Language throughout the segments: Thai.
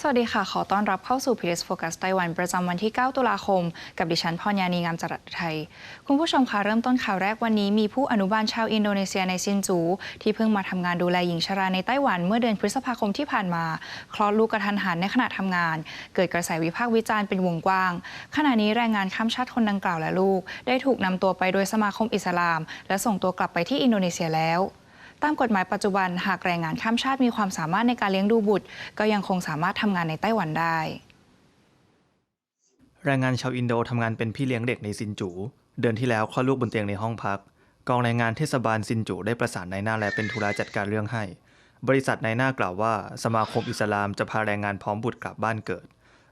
สวัสดีค่ะ ขอต้อนรับเข้าสู่ PDS Focus ไต้หวัน ประจำวันที่ 9 ตุลาคม กับดิฉันพรยานีงามจรัสไทย คุณผู้ชมคะเริ่มต้นข่าวแรกวันนี้มีผู้อนุบาลชาวอินโดนีเซียในซินจู ที่เพิ่งมาทำงานดูแลหญิงชราในไต้หวันเมื่อเดือนพฤษภาคมที่ผ่านมา คลอดลูกกระทันหันในขณะทำงาน เกิดกระแสวิพากษ์วิจารณ์เป็นวงกว้าง ขณะนี้แรงงานข้ามชาติคนดังกล่าวและลูก ได้ถูกนำตัวไปโดยสมาคมอิสลาม และส่งตัวกลับไปที่อินโดนีเซียแล้ว ตามกฎหมายปัจจุบันหากแรงงานข้ามชาติมีความสามารถในการเลี้ยงดูบุตร ก็ยังคงสามารถทำงานในไต้หวันได้ แรงงานชาวอินโดทำงานเป็นพี่เลี้ยงเด็กในซินจู เดือนที่แล้วคลอดลูกบนเตียงในห้องพัก กองแรงงานเทศบาลซินจูได้ประสานนายหน้าและเป็นธุระจัดการเรื่องให้ บริษัทนายหน้ากล่าวว่าสมาคมอิสลามจะพาแรงงานพร้อมบุตรกลับบ้านเกิด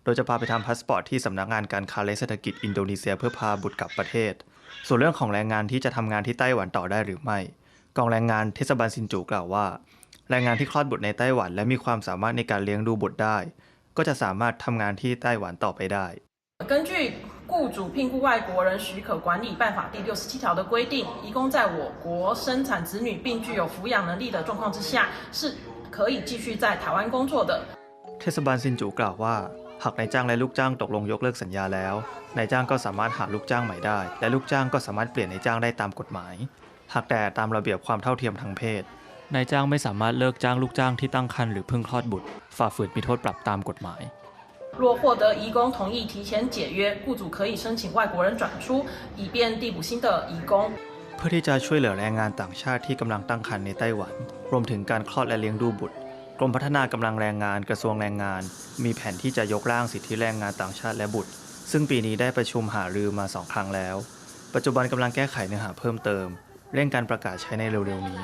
โดยจะพาไปทำพาสปอร์ตที่สำนักงานการค้าและเศรษฐกิจอินโดนีเซียเพื่อพาบุตรกลับประเทศ ส่วนเรื่องของแรงงานที่จะทำงานที่ไต้หวันต่อได้หรือไม่ กองแรงงานเทศบาลซินจูกล่าวว่า แรงงานที่คลอดบุตรในไต้หวัน และมีความสามารถในการเลี้ยงดูบุตรได้ ก็จะสามารถทำงานที่ไต้หวันต่อไปได้ 根据雇主聘雇外国人许可管理办法第六十七条的规定，移工在我国生产子女并具有抚养能力的状况之下，是可以继续在台湾工作的。 เทศบาลซินจูกล่าวว่า หากนายจ้างและลูกจ้างตกลงยกเลิกสัญญาแล้ว นายจ้างก็สามารถหาลูกจ้างใหม่ได้ และลูกจ้างก็สามารถเปลี่ยนนายจ้างได้ตามกฎหมาย หากแต่ตามระเบียบความเท่าเทียมทางเพศ นายจ้างไม่สามารถเลิกจ้างลูกจ้างที่ตั้งครรภ์หรือเพิ่งคลอดบุตร ฝ่าฝืนมีโทษปรับตามกฎหมาย 若获得移工同意提前解约，雇主可以申请外国人转出，以便递补新的移工。 เพื่อที่จะช่วยเหลือแรงงานต่างชาติที่กำลังตั้งครรภ์ในไต้หวัน รวมถึงการคลอดและเลี้ยงดูบุตร กรมพัฒนากำลังแรงงานกระทรวงแรงงาน มีแผนที่จะยกร่างสิทธิแรงงานต่างชาติและบุตร ซึ่งปีนี้ได้ประชุมหารือมาสองครั้งแล้ว ปัจจุบันกำลังแก้ไขเนื้อหาเพิ่มเติม เร่งการประกาศใช้ในเร็วๆนี้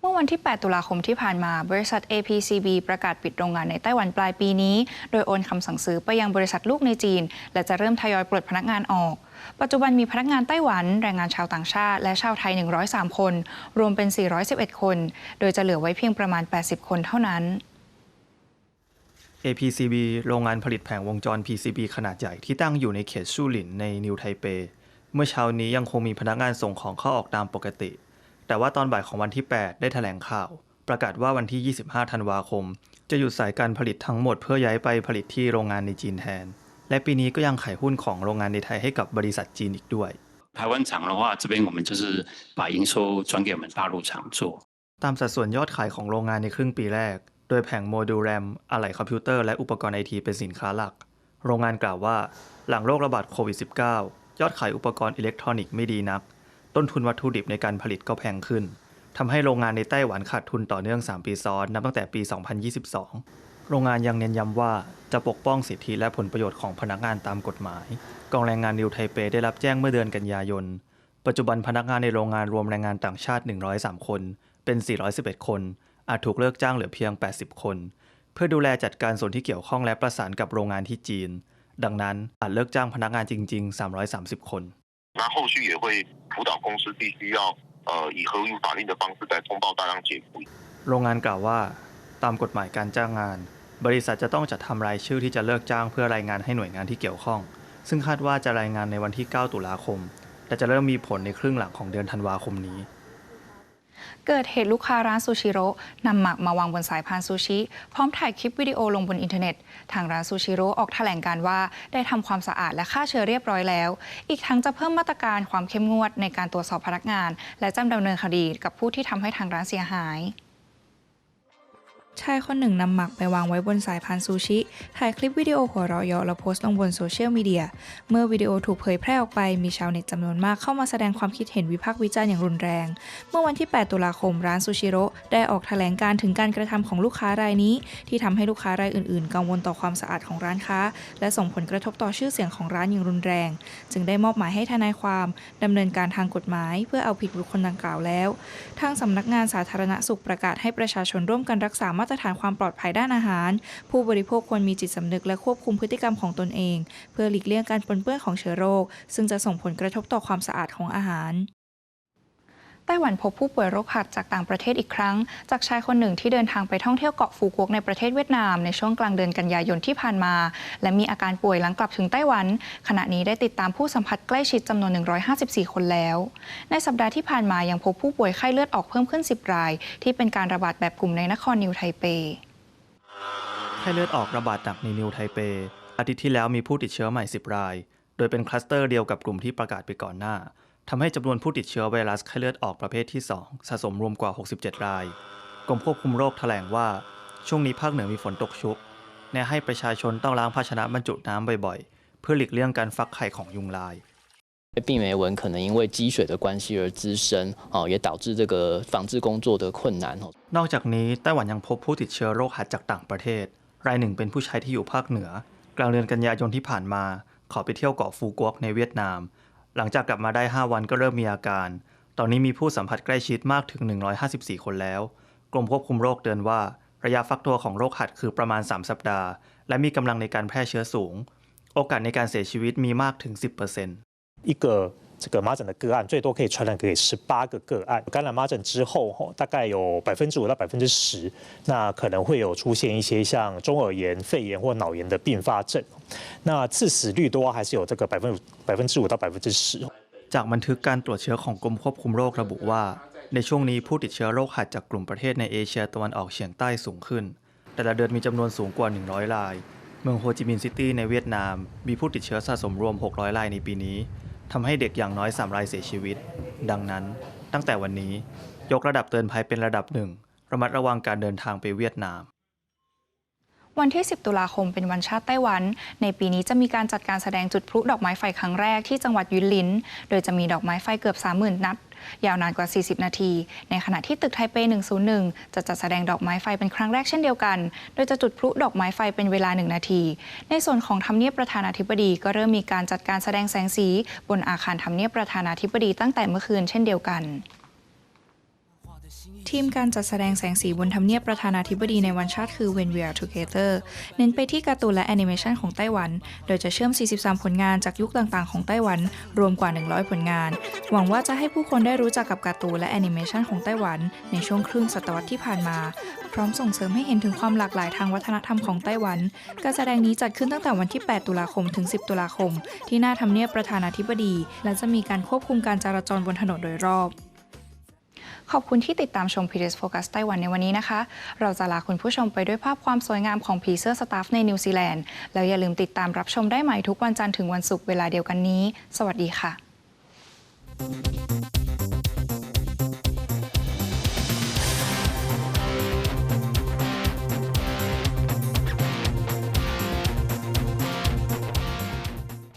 เมื่อวันที่ 8 ตุลาคมที่ผ่านมา บริษัท APCB ประกาศปิดโรงงานในไต้หวันปลายปีนี้ โดยโอนคำสั่งซื้อไปยังบริษัทลูกในจีน และจะเริ่มทยอยปลดพนักงานออก ปัจจุบันมีพนักงานไต้หวัน แรงงานชาวต่างชาติ และชาวไทย 103 คน รวมเป็น 411 คน โดยจะเหลือไว้เพียงประมาณ 80 คนเท่านั้น APCB โรงงานผลิตแผงวงจร PCB ขนาดใหญ่ที่ตั้งอยู่ในเขตชูหลินในนิวไทเป เมื่อเช้านี้ยังคงมีพนักงานส่งของเข้าออกตามปกติ แต่ว่าตอนบ่ายของวันที่ 8 ได้แถลงข่าว ประกาศว่าวันที่ 25 ธันวาคม จะหยุดสายการผลิตทั้งหมดเพื่อย้ายไปผลิตที่โรงงานในจีนแทน และปีนี้ก็ยังขายหุ้นของโรงงานในไทยให้กับบริษัทจีนอีกด้วย 台湾厂的话，这边我们就是把营收转给我们大陆厂做。 ตามสัดส่วนยอดขายของโรงงานในครึ่งปีแรก โดยแผงโมดูลแรม อะไหล่คอมพิวเตอร์และอุปกรณ์ไอทีเป็นสินค้าหลัก โรงงานกล่าวว่า หลังโรคระบาดโควิด -19 ยอดขายอุปกรณ์อิเล็กทรอนิกส์ไม่ดีนัก ต้นทุนวัตถุดิบในการผลิตก็แพงขึ้นทำให้โรงงานในไต้หวันขาดทุนต่อเนื่อง 3 ปีซ้อนนับตั้งแต่ปี 2022 โรงงานยังเน้นย้ำว่าจะปกป้องสิทธิและผลประโยชน์ของพนักงานตามกฎหมาย กองแรงงานนิวไทเปได้รับแจ้งเมื่อเดือนกันยายน ปัจจุบันพนักงานในโรงงานรวมแรงงานต่างชาติ 103 คน เป็น 411 คน อาจถูกเลิกจ้างเหลือเพียง 80 คน เพื่อดูแลจัดการส่วนที่เกี่ยวข้องและประสานกับโรงงานที่จีน ดังนั้นอาจเลิกจ้างพนักงานจริง ๆ 330 คน 那后续也会辅导公司必须要呃以合于法令的方式在通报大量解雇。 โรงงานกล่าวว่า ตามกฎหมายการจ้างงาน บริษัทจะต้องจัดทำรายชื่อที่จะเลิกจ้างเพื่อรายงานให้หน่วยงานที่เกี่ยวข้อง ซึ่งคาดว่าจะรายงานในวันที่ 9 ตุลาคม แต่จะเริ่มมีผลในครึ่งหลังของเดือนธันวาคมนี้ เกิดเหตุลูกค้าร้านซูชิโร่นำหมักมาวางบนสายพานซูชิ พร้อมถ่ายคลิปวิดีโอลงบนอินเทอร์เน็ต ทางร้านซูชิโร่ออกแถลงการว่าได้ทำความสะอาดและฆ่าเชื้อเรียบร้อยแล้ว อีกทั้งจะเพิ่มมาตรการความเข้มงวดในการตรวจสอบพนักงาน และจำดำเนินคดีกับผู้ที่ทำให้ทางร้านเสียหาย ชายคนหนึ่งนำหมักไปวางไว้บนสายพานซูชิ ถ่ายคลิปวิดีโอหัวเราะเยาะแล้วโพสต์ลงบนโซเชียลมีเดีย เมื่อวิดีโอถูกเผยแพร่ออกไป มีชาวเน็ตจำนวนมากเข้ามาแสดงความคิดเห็นวิพากษ์วิจารณ์อย่างรุนแรง เมื่อวันที่ 8 ตุลาคมร้านซูชิโร่ได้ออกแถลงการถึงการกระทำของลูกค้ารายนี้ ที่ทำให้ลูกค้ารายอื่นๆ กังวลต่อความสะอาดของร้านค้า และส่งผลกระทบต่อชื่อเสียงของร้านอย่างรุนแรง จึงได้มอบหมายให้ทนายความดำเนินการทางกฎหมาย เพื่อเอาผิดบุคคลดังกล่าวแล้ว ทางสำนักงานสาธารณสุขประกาศให้ประชาชนร่วมกันรักษามาตรฐานความปลอดภัยด้านอาหาร ผู้บริโภคควรมีจิตสำนึกและควบคุมพฤติกรรมของตนเอง เพื่อหลีกเลี่ยงการปนเปื้อนของเชื้อโรค ซึ่งจะส่งผลกระทบต่อความสะอาดของอาหาร ไต้หวันพบผู้ป่วยโรคหัดจากต่างประเทศอีกครั้ง จากชายคนหนึ่งที่เดินทางไปท่องเที่ยวเกาะฟูกวกในประเทศเวียดนามในช่วงกลางเดือนกันยายนที่ผ่านมา และมีอาการป่วยหลังกลับถึงไต้หวัน ขณะนี้ได้ติดตามผู้สัมผัสใกล้ชิดจำนวน 154 คนแล้ว ในสัปดาห์ที่ผ่านมายังพบผู้ป่วยไข้เลือดออกเพิ่มขึ้น 10 ราย ที่เป็นการระบาดแบบกลุ่มในนครนิวไทเปไข้เลือดออกระบาดหนักในนิวไทเป อาทิตย์ที่แล้วมีผู้ติดเชื้อใหม่ 10 ราย โดยเป็นคลัสเตอร์เดียวกับกลุ่มที่ประกาศไปก่อนหน้า ทำให้จำนวนผู้ติดเชื้อไวรัสไข้เลือดออกประเภทที่ 2 สะสมรวมกว่า 67 ราย กรมควบคุมโรคแถลงว่า ช่วงนี้ภาคเหนือมีฝนตกชุก แนะให้ประชาชนต้องล้างภาชนะบรรจุน้ำบ่อยๆ เพื่อหลีกเลี่ยงการฟักไข่ของยุงลาย 病媒蚊可能因为积水的关系而滋生，哦，也导致这个防治工作的困难哦。 นอกจากนี้ไต้หวันยังพบผู้ติดเชื้อโรคหัดจากต่างประเทศ รายหนึ่งเป็นผู้ชายที่อยู่ภาคเหนือ กลางเดือนกันยายนที่ผ่านมา ขอไปเที่ยวเกาะฟูกวกในเวียดนาม หลังจากกลับมาได้ 5 วันก็เริ่มมีอาการ ตอนนี้มีผู้สัมผัสใกล้ชิดมากถึง 154 คนแล้ว กรมควบคุมโรคเตือนว่า ระยะฟักตัวของโรคหัดคือประมาณ 3 สัปดาห์ และมีกำลังในการแพร่เชื้อสูง โอกาสในการเสียชีวิตมีมากถึง 10%一个这个麻疹的个案，最多可以传染给十八个个案。感染麻疹之后，吼，大概有百分之五到百分之十，那可能会有出现一些像中耳炎、肺炎或脑炎的并发症。那致死率多还是有这个百分百分之五到百分之十。 จากบันทึกการตรวจเชื้อของกรมควบคุมโรคระบุว่า ในช่วงนี้ผู้ติดเชื้อโรคหัดจากกลุ่มประเทศในเอเชียตะวันออกเฉียงใต้สูงขึ้น แต่ละเดือนมีจำนวนสูงกว่า 100 ราย เมืองโฮจิมินห์ซิตี้ในเวียดนาม มีผู้ติดเชื้อสะสมรวม 600 รายในปีนี้ ทำให้เด็กอย่างน้อย3รายเสียชีวิต ดังนั้น ตั้งแต่วันนี้ยกระดับเตือนภัยเป็นระดับหนึ่งระมัดระวังการเดินทางไปเวียดนาม วันที่ 10 ตุลาคมเป็นวันชาติไต้หวัน ในปีนี้จะมีการจัดการแสดงจุดพลุดอกไม้ไฟครั้งแรกที่จังหวัดยุนลิน โดยจะมีดอกไม้ไฟเกือบ 30,000 นัด ยาวนานกว่า 40 นาที ในขณะที่ตึกไทเป 101 จะจัดแสดงดอกไม้ไฟเป็นครั้งแรกเช่นเดียวกัน โดยจะจุดพลุดอกไม้ไฟเป็นเวลา 1 นาที ในส่วนของทำเนียบประธานาธิบดีก็เริ่มมีการจัดการแสดงแสงสี บนอาคารทำเนียบประธานาธิบดีตั้งแต่เมื่อคืนเช่นเดียวกัน ทีมการจัดแสดงแสงสีบนทำเนียบประธานาธิบดีในวันชาติคือ When We Are Together เน้นไปที่การ์ตูนและแอนิเมชันของไต้หวัน โดยจะเชื่อม 43 ผลงานจากยุคต่างๆ ของไต้หวัน รวมกว่า 100 ผลงาน หวังว่าจะให้ผู้คนได้รู้จักกับการ์ตูนและแอนิเมชันของไต้หวัน ในช่วงครึ่งศตวรรษที่ผ่านมา พร้อมส่งเสริมให้เห็นถึงความหลากหลายทางวัฒนธรรมของไต้หวัน การแสดงนี้จัดขึ้นตั้งแต่วันที่ 8 ตุลาคมถึง 10 ตุลาคม ที่หน้าทำเนียบประธานาธิบดี และจะมีการควบคุมการจราจรบนถนนโดยรอบ ขอบคุณที่ติดตามชม PBS Focus ไต้หวันในวันนี้นะคะ เราจะลาคุณผู้ชมไปด้วยภาพความสวยงามของผีเสื้อสตาฟในนิวซีแลนด์ แล้วอย่าลืมติดตามรับชมได้ใหม่ทุกวันจันทร์ถึงวันศุกร์เวลาเดียวกันนี้ สวัสดีค่ะ